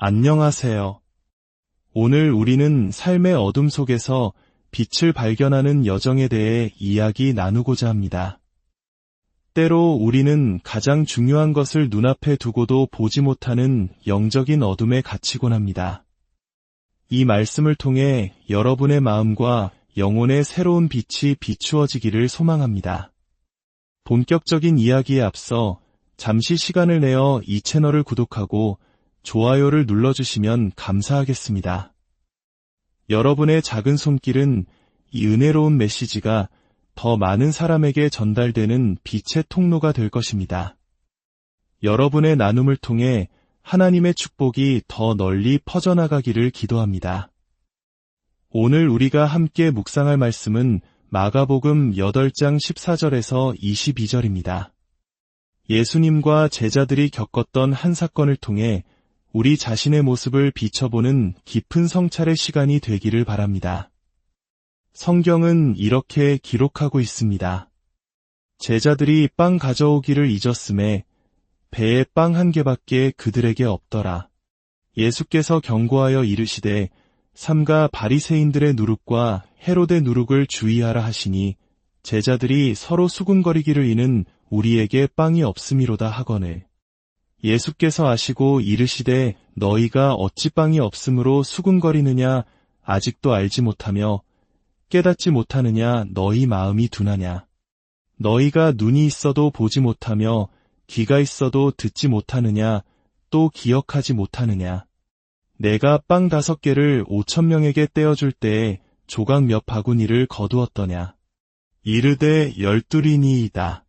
안녕하세요. 오늘 우리는 삶의 어둠 속에서 빛을 발견하는 여정에 대해 이야기 나누고자 합니다. 때로 우리는 가장 중요한 것을 눈앞에 두고도 보지 못하는 영적인 어둠에 갇히곤 합니다. 이 말씀을 통해 여러분의 마음과 영혼의 새로운 빛이 비추어지기를 소망합니다. 본격적인 이야기에 앞서 잠시 시간을 내어 이 채널을 구독하고 좋아요를 눌러주시면 감사하겠습니다. 여러분의 작은 손길은 이 은혜로운 메시지가 더 많은 사람에게 전달되는 빛의 통로가 될 것입니다. 여러분의 나눔을 통해 하나님의 축복이 더 널리 퍼져나가기를 기도합니다. 오늘 우리가 함께 묵상할 말씀은 마가복음 8장 14절에서 22절입니다. 예수님과 제자들이 겪었던 한 사건을 통해 우리 자신의 모습을 비춰보는 깊은 성찰의 시간이 되기를 바랍니다. 성경은 이렇게 기록하고 있습니다. 제자들이 빵 가져오기를 잊었음에 배에 빵 한 개밖에 그들에게 없더라. 예수께서 경고하여 이르시되 삼가 바리새인들의 누룩과 헤롯의 누룩을 주의하라 하시니 제자들이 서로 수군거리기를 이는 우리에게 빵이 없음이로다 하거늘. 예수께서 아시고 이르시되 너희가 어찌 빵이 없으므로 수군거리느냐 아직도 알지 못하며 깨닫지 못하느냐 너희 마음이 둔하냐. 너희가 눈이 있어도 보지 못하며 귀가 있어도 듣지 못하느냐 또 기억하지 못하느냐. 내가 빵 다섯 개를 오천 명에게 떼어줄 때에 조각 몇 바구니를 거두었더냐. 이르되 열두리니이다.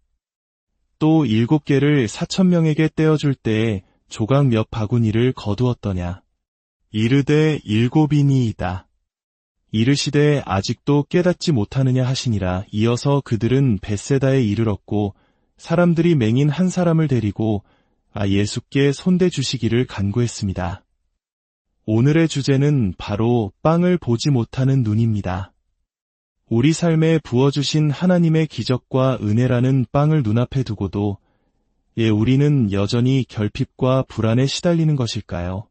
또 일곱 개를 사천 명에게 떼어줄 때에 조각 몇 바구니를 거두었더냐. 이르되 일곱이니이다. 이르시되 아직도 깨닫지 못하느냐 하시니라 이어서 그들은 벳세다에 이르렀고 사람들이 맹인 한 사람을 데리고 아 예수께 손대 주시기를 간구했습니다. 오늘의 주제는 바로 빵을 보지 못하는 눈입니다. 우리 삶에 부어주신 하나님의 기적과 은혜라는 빵을 눈앞에 두고도 예, 우리는 여전히 결핍과 불안에 시달리는 것일까요?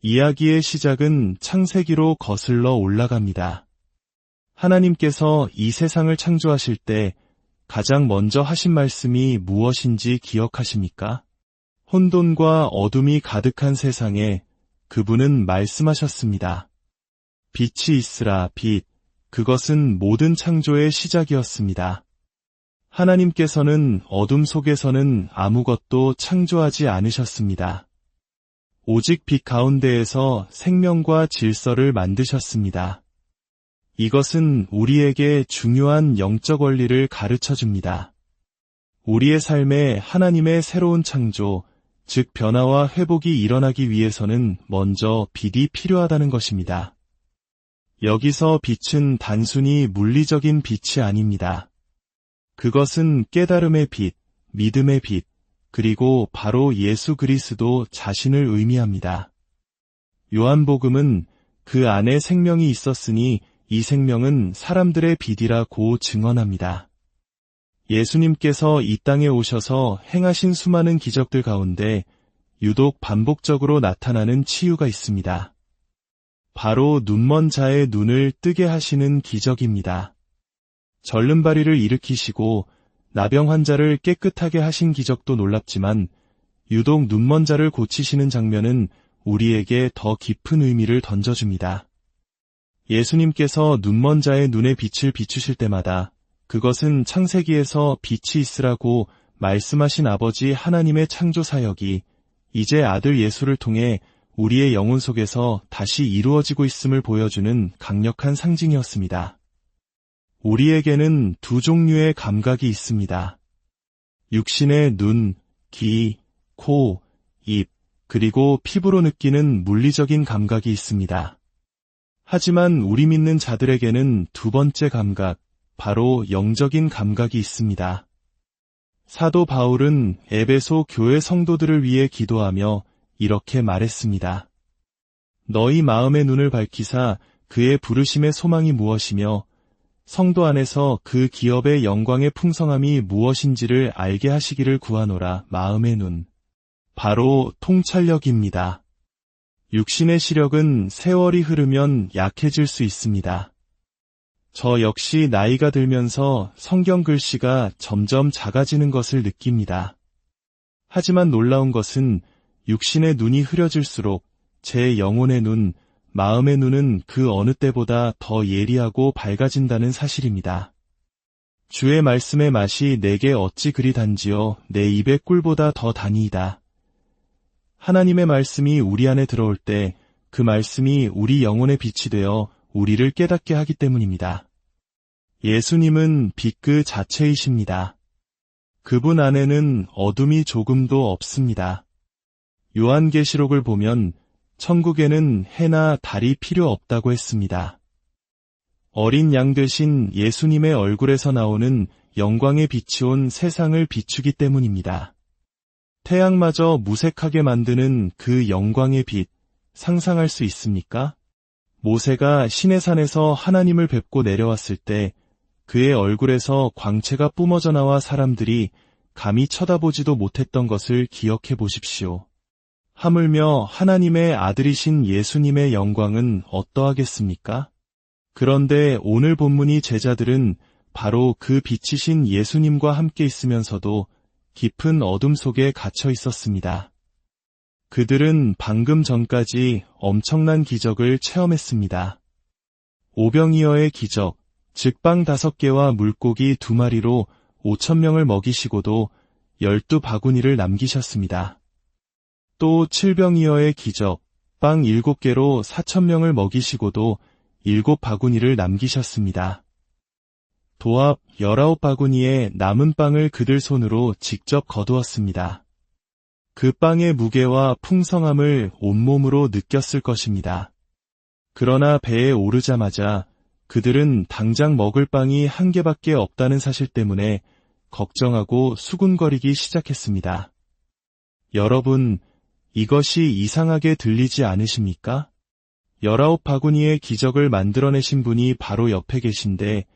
이야기의 시작은 창세기로 거슬러 올라갑니다. 하나님께서 이 세상을 창조하실 때 가장 먼저 하신 말씀이 무엇인지 기억하십니까? 혼돈과 어둠이 가득한 세상에 그분은 말씀하셨습니다. 빛이 있으라 빛. 그것은 모든 창조의 시작이었습니다. 하나님께서는 어둠 속에서는 아무것도 창조하지 않으셨습니다. 오직 빛 가운데에서 생명과 질서를 만드셨습니다. 이것은 우리에게 중요한 영적 원리를 가르쳐 줍니다. 우리의 삶에 하나님의 새로운 창조, 즉 변화와 회복이 일어나기 위해서는 먼저 빛이 필요하다는 것입니다. 여기서 빛은 단순히 물리적인 빛이 아닙니다. 그것은 깨달음의 빛, 믿음의 빛, 그리고 바로 예수 그리스도 자신을 의미합니다. 요한복음은 그 안에 생명이 있었으니 이 생명은 사람들의 빛이라고 증언합니다. 예수님께서 이 땅에 오셔서 행하신 수많은 기적들 가운데 유독 반복적으로 나타나는 치유가 있습니다. 바로 눈먼 자의 눈을 뜨게 하시는 기적입니다. 절름발이를 일으키시고 나병 환자를 깨끗하게 하신 기적도 놀랍지만 유독 눈먼 자를 고치시는 장면은 우리에게 더 깊은 의미를 던져줍니다. 예수님께서 눈먼 자의 눈에 빛을 비추실 때마다 그것은 창세기에서 빛이 있으라고 말씀하신 아버지 하나님의 창조 사역이 이제 아들 예수를 통해 우리의 영혼 속에서 다시 이루어지고 있음을 보여주는 강력한 상징이었습니다. 우리에게는 두 종류의 감각이 있습니다. 육신의 눈, 귀, 코, 입, 그리고 피부로 느끼는 물리적인 감각이 있습니다. 하지만 우리 믿는 자들에게는 두 번째 감각, 바로 영적인 감각이 있습니다. 사도 바울은 에베소 교회 성도들을 위해 기도하며 이렇게 말했습니다. 너희 마음의 눈을 밝히사 그의 부르심의 소망이 무엇이며 성도 안에서 그 기업의 영광의 풍성함이 무엇인지를 알게 하시기를 구하노라 마음의 눈. 바로 통찰력입니다. 육신의 시력은 세월이 흐르면 약해질 수 있습니다. 저 역시 나이가 들면서 성경 글씨가 점점 작아지는 것을 느낍니다. 하지만 놀라운 것은 육신의 눈이 흐려질수록 제 영혼의 눈, 마음의 눈은 그 어느 때보다 더 예리하고 밝아진다는 사실입니다. 주의 말씀의 맛이 내게 어찌 그리 단지요 내 입의 꿀보다 더 단이이다. 하나님의 말씀이 우리 안에 들어올 때 그 말씀이 우리 영혼의 빛이 되어 우리를 깨닫게 하기 때문입니다. 예수님은 빛 그 자체이십니다. 그분 안에는 어둠이 조금도 없습니다. 요한계시록을 보면 천국에는 해나 달이 필요 없다고 했습니다. 어린 양 대신 예수님의 얼굴에서 나오는 영광의 빛이 온 세상을 비추기 때문입니다. 태양마저 무색하게 만드는 그 영광의 빛, 상상할 수 있습니까? 모세가 시내산에서 하나님을 뵙고 내려왔을 때 그의 얼굴에서 광채가 뿜어져 나와 사람들이 감히 쳐다보지도 못했던 것을 기억해 보십시오. 하물며 하나님의 아들이신 예수님의 영광은 어떠하겠습니까? 그런데 오늘 본문이 제자들은 바로 그 빛이신 예수님과 함께 있으면서도 깊은 어둠 속에 갇혀 있었습니다. 그들은 방금 전까지 엄청난 기적을 체험했습니다. 오병이어의 기적, 즉 빵 다섯 개와 물고기 두 마리로 오천 명을 먹이시고도 열두 바구니를 남기셨습니다. 또 칠병이어의 기적, 빵 일곱 개로 사천 명을 먹이시고도 일곱 바구니를 남기셨습니다. 도합 열아홉 바구니에 남은 빵을 그들 손으로 직접 거두었습니다. 그 빵의 무게와 풍성함을 온몸으로 느꼈을 것입니다. 그러나 배에 오르자마자 그들은 당장 먹을 빵이 한 개밖에 없다는 사실 때문에 걱정하고 수군거리기 시작했습니다. 여러분, 이것이 이상하게 들리지 않으십니까? 열아홉 바구니의 기적을 만들어내신 분이 바로 옆에 계신데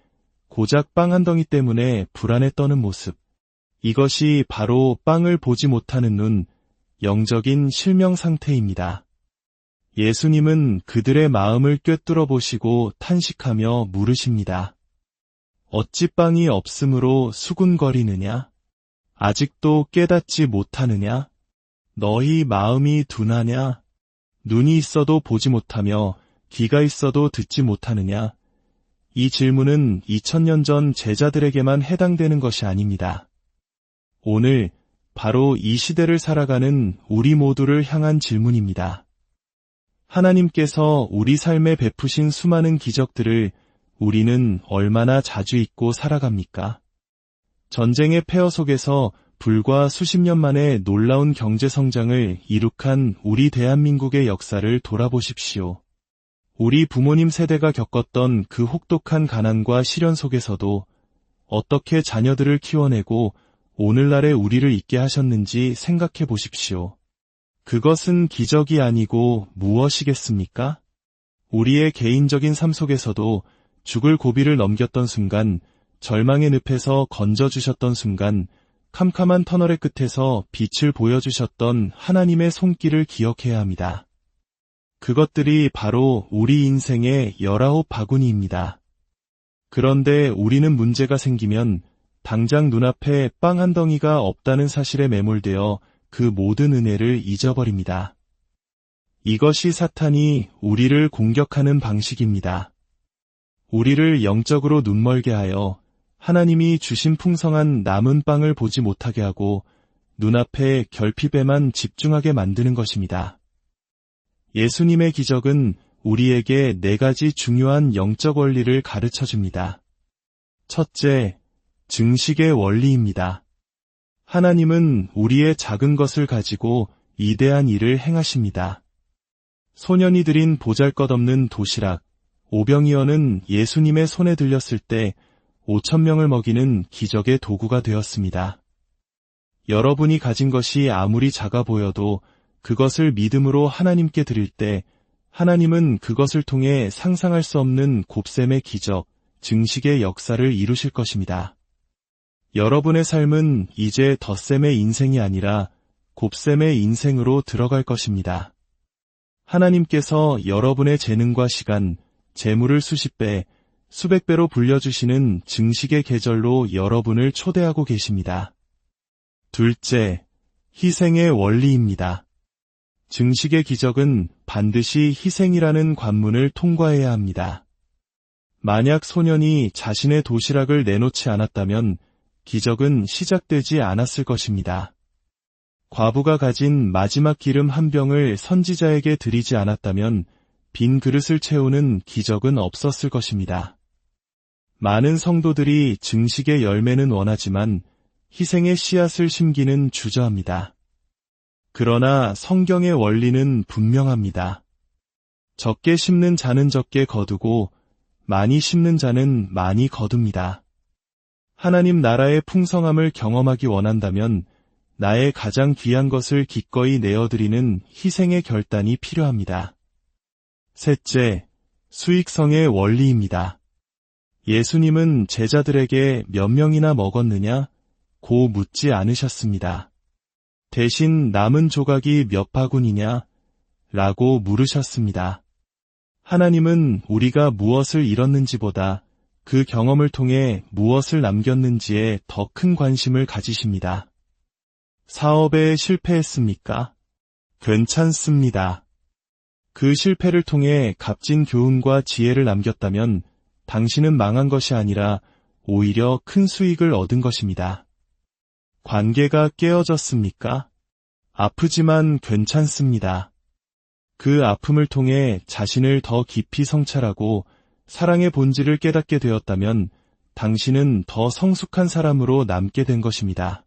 고작 빵 한 덩이 때문에 불안에 떠는 모습. 이것이 바로 빵을 보지 못하는 눈, 영적인 실명 상태입니다. 예수님은 그들의 마음을 꿰뚫어 보시고 탄식하며 물으십니다. 어찌 빵이 없으므로 수군거리느냐? 아직도 깨닫지 못하느냐? 너희 마음이 둔하냐? 눈이 있어도 보지 못하며 귀가 있어도 듣지 못하느냐? 이 질문은 2000년 전 제자들에게만 해당되는 것이 아닙니다. 오늘 바로 이 시대를 살아가는 우리 모두를 향한 질문입니다. 하나님께서 우리 삶에 베푸신 수많은 기적들을 우리는 얼마나 자주 잊고 살아갑니까? 전쟁의 폐허 속에서 불과 수십 년 만에 놀라운 경제 성장을 이룩한 우리 대한민국의 역사를 돌아보십시오. 우리 부모님 세대가 겪었던 그 혹독한 가난과 시련 속에서도 어떻게 자녀들을 키워내고 오늘날의 우리를 있게 하셨는지 생각해 보십시오. 그것은 기적이 아니고 무엇이겠습니까? 우리의 개인적인 삶 속에서도 죽을 고비를 넘겼던 순간, 절망의 늪에서 건져주셨던 순간, 캄캄한 터널의 끝에서 빛을 보여주셨던 하나님의 손길을 기억해야 합니다. 그것들이 바로 우리 인생의 열아홉 바구니입니다. 그런데 우리는 문제가 생기면 당장 눈앞에 빵 한 덩이가 없다는 사실에 매몰되어 그 모든 은혜를 잊어버립니다. 이것이 사탄이 우리를 공격하는 방식입니다. 우리를 영적으로 눈멀게 하여 하나님이 주신 풍성한 남은 빵을 보지 못하게 하고 눈앞에 결핍에만 집중하게 만드는 것입니다. 예수님의 기적은 우리에게 네 가지 중요한 영적 원리를 가르쳐 줍니다. 첫째, 증식의 원리입니다. 하나님은 우리의 작은 것을 가지고 이대한 일을 행하십니다. 소년이 드린 보잘것없는 도시락, 오병이어는 예수님의 손에 들렸을 때 5천 명을 먹이는 기적의 도구가 되었습니다. 여러분이 가진 것이 아무리 작아 보여도 그것을 믿음으로 하나님께 드릴 때 하나님은 그것을 통해 상상할 수 없는 곱셈의 기적, 증식의 역사를 이루실 것입니다. 여러분의 삶은 이제 덧셈의 인생이 아니라 곱셈의 인생으로 들어갈 것입니다. 하나님께서 여러분의 재능과 시간, 재물을 수십 배, 수백 배로 불려주시는 증식의 계절로 여러분을 초대하고 계십니다. 둘째, 희생의 원리입니다. 증식의 기적은 반드시 희생이라는 관문을 통과해야 합니다. 만약 소년이 자신의 도시락을 내놓지 않았다면 기적은 시작되지 않았을 것입니다. 과부가 가진 마지막 기름 한 병을 선지자에게 드리지 않았다면 빈 그릇을 채우는 기적은 없었을 것입니다. 많은 성도들이 증식의 열매는 원하지만 희생의 씨앗을 심기는 주저합니다. 그러나 성경의 원리는 분명합니다. 적게 심는 자는 적게 거두고 많이 심는 자는 많이 거둡니다. 하나님 나라의 풍성함을 경험하기 원한다면 나의 가장 귀한 것을 기꺼이 내어드리는 희생의 결단이 필요합니다. 셋째, 수익성의 원리입니다. 예수님은 제자들에게 몇 명이나 먹었느냐? 고 묻지 않으셨습니다. 대신 남은 조각이 몇 바구니냐? 라고 물으셨습니다. 하나님은 우리가 무엇을 잃었는지보다 그 경험을 통해 무엇을 남겼는지에 더 큰 관심을 가지십니다. 사업에 실패했습니까? 괜찮습니다. 그 실패를 통해 값진 교훈과 지혜를 남겼다면 당신은 망한 것이 아니라 오히려 큰 수익을 얻은 것입니다. 관계가 깨어졌습니까? 아프지만 괜찮습니다. 그 아픔을 통해 자신을 더 깊이 성찰하고 사랑의 본질을 깨닫게 되었다면 당신은 더 성숙한 사람으로 남게 된 것입니다.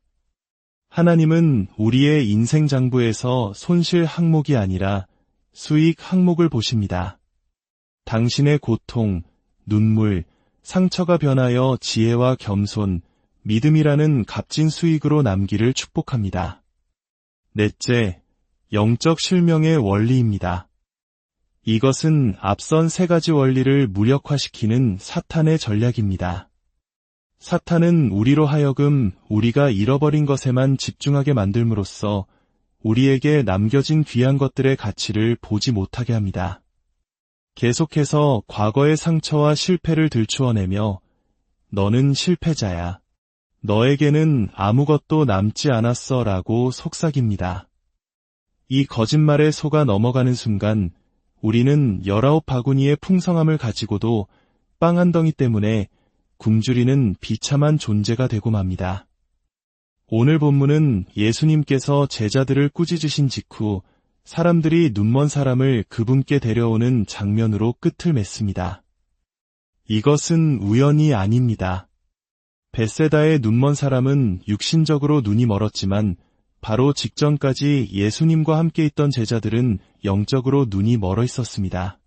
하나님은 우리의 인생 장부에서 손실 항목이 아니라 수익 항목을 보십니다. 당신의 고통, 눈물, 상처가 변하여 지혜와 겸손, 믿음이라는 값진 수익으로 남기를 축복합니다. 넷째, 영적 실명의 원리입니다. 이것은 앞선 세 가지 원리를 무력화시키는 사탄의 전략입니다. 사탄은 우리로 하여금 우리가 잃어버린 것에만 집중하게 만들므로써 우리에게 남겨진 귀한 것들의 가치를 보지 못하게 합니다. 계속해서 과거의 상처와 실패를 들추어내며 너는 실패자야. 너에게는 아무것도 남지 않았어 라고 속삭입니다. 이 거짓말에 속아 넘어가는 순간 우리는 열아홉 바구니의 풍성함을 가지고도 빵 한 덩이 때문에 굶주리는 비참한 존재가 되고 맙니다. 오늘 본문은 예수님께서 제자들을 꾸짖으신 직후 사람들이 눈먼 사람을 그분께 데려오는 장면으로 끝을 맺습니다. 이것은 우연이 아닙니다. 베세다의 눈먼 사람은 육신적으로 눈이 멀었지만 바로 직전까지 예수님과 함께 있던 제자들은 영적으로 눈이 멀어 있었습니다.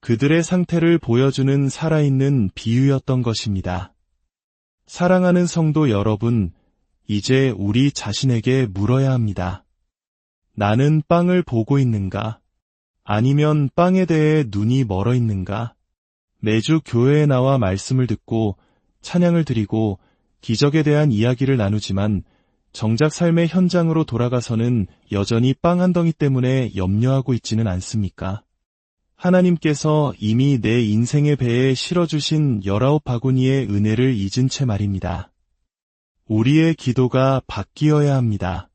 그들의 상태를 보여주는 살아있는 비유였던 것입니다. 사랑하는 성도 여러분, 이제 우리 자신에게 물어야 합니다. 나는 빵을 보고 있는가? 아니면 빵에 대해 눈이 멀어 있는가? 매주 교회에 나와 말씀을 듣고 찬양을 드리고 기적에 대한 이야기를 나누지만 정작 삶의 현장으로 돌아가서는 여전히 빵 한 덩이 때문에 염려하고 있지는 않습니까? 하나님께서 이미 내 인생의 배에 실어주신 열아홉 바구니의 은혜를 잊은 채 말입니다. 우리의 기도가 바뀌어야 합니다.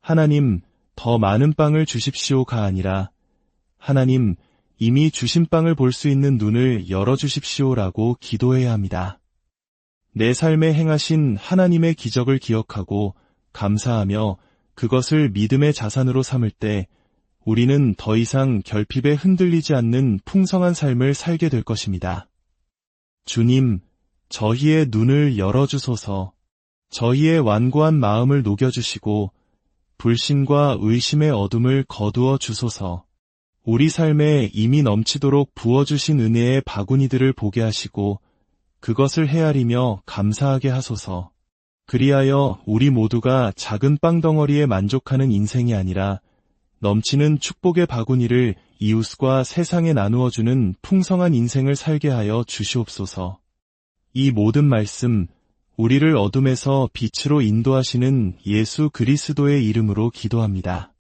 하나님, 더 많은 빵을 주십시오가 아니라, 하나님, 이미 주신 빵을 볼 수 있는 눈을 열어주십시오라고 기도해야 합니다. 내 삶에 행하신 하나님의 기적을 기억하고 감사하며 그것을 믿음의 자산으로 삼을 때 우리는 더 이상 결핍에 흔들리지 않는 풍성한 삶을 살게 될 것입니다. 주님, 저희의 눈을 열어주소서, 저희의 완고한 마음을 녹여주시고, 불신과 의심의 어둠을 거두어 주소서, 우리 삶에 이미 넘치도록 부어주신 은혜의 바구니들을 보게 하시고, 그것을 헤아리며 감사하게 하소서, 그리하여 우리 모두가 작은 빵덩어리에 만족하는 인생이 아니라 넘치는 축복의 바구니를 이웃과 세상에 나누어주는 풍성한 인생을 살게 하여 주시옵소서. 이 모든 말씀, 우리를 어둠에서 빛으로 인도하시는 예수 그리스도의 이름으로 기도합니다.